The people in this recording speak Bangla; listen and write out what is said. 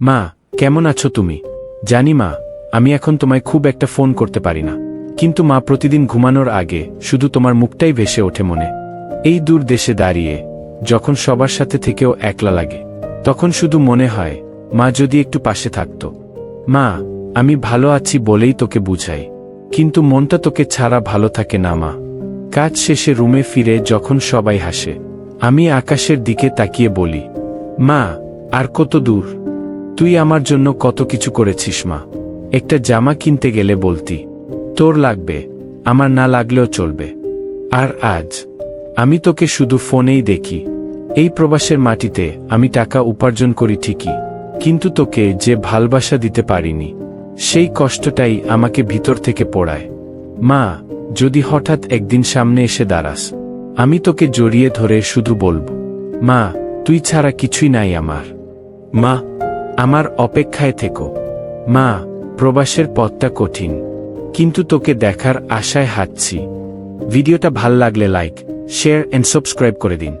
মা, কেমন আছো তুমি? জানি মা, আমি এখন তোমায় খুব একটা ফোন করতে পারি না। কিন্তু মা প্রতিদিন ঘুমানোর আগে শুধু তোমার মুখটাই ভেসে ওঠে মনে। এই দূর দেশে দাঁড়িয়ে, যখন সবার সাথে থেকেও একলা লাগে, তখন শুধু মনে হয়, মা যদি একটু পাশে থাকতো। মা, আমি ভালো আছি বলেই তোকে বুঝাই। কিন্তু মনটা তোকে ছাড়া ভালো থাকে না মা। কাজ শেষে রুমে ফিরে যখন সবাই হাসে, আমি আকাশের দিকে তাকিয়ে বলি, মা, আর কত দূর? তুই আমার জন্য কত কিছু করেছিস, মা। একটা জামা কিনতে গেলে বলতি, তোর লাগবে, আমার না লাগলেও চলবে। আর আজ, আমি তোকে শুধু ফোনেই দেখি। এই প্রবাসের মাটিতে আমি টাকা উপার্জন করি ঠিকই, কিন্তু তোকে যে ভালবাসা দিতে পারিনি, সেই কষ্টটাই আমাকে ভিতর থেকে পড়ায়। মা, যদি হঠাৎ একদিন সামনে এসে দাঁড়াস, আমি তোকে জড়িয়ে ধরে শুধু বলব, মা, তুই ছাড়া কিছুই নাই আমার। মা আমার অপেক্ষায় থেকো। মা, প্রবাসের পথটা কঠিন, কিন্তু তোকে দেখার আশায় হাঁটছি। ভিডিওটা ভালো লাগলে লাইক শেয়ার অ্যান্ড সাবস্ক্রাইব করে দিন।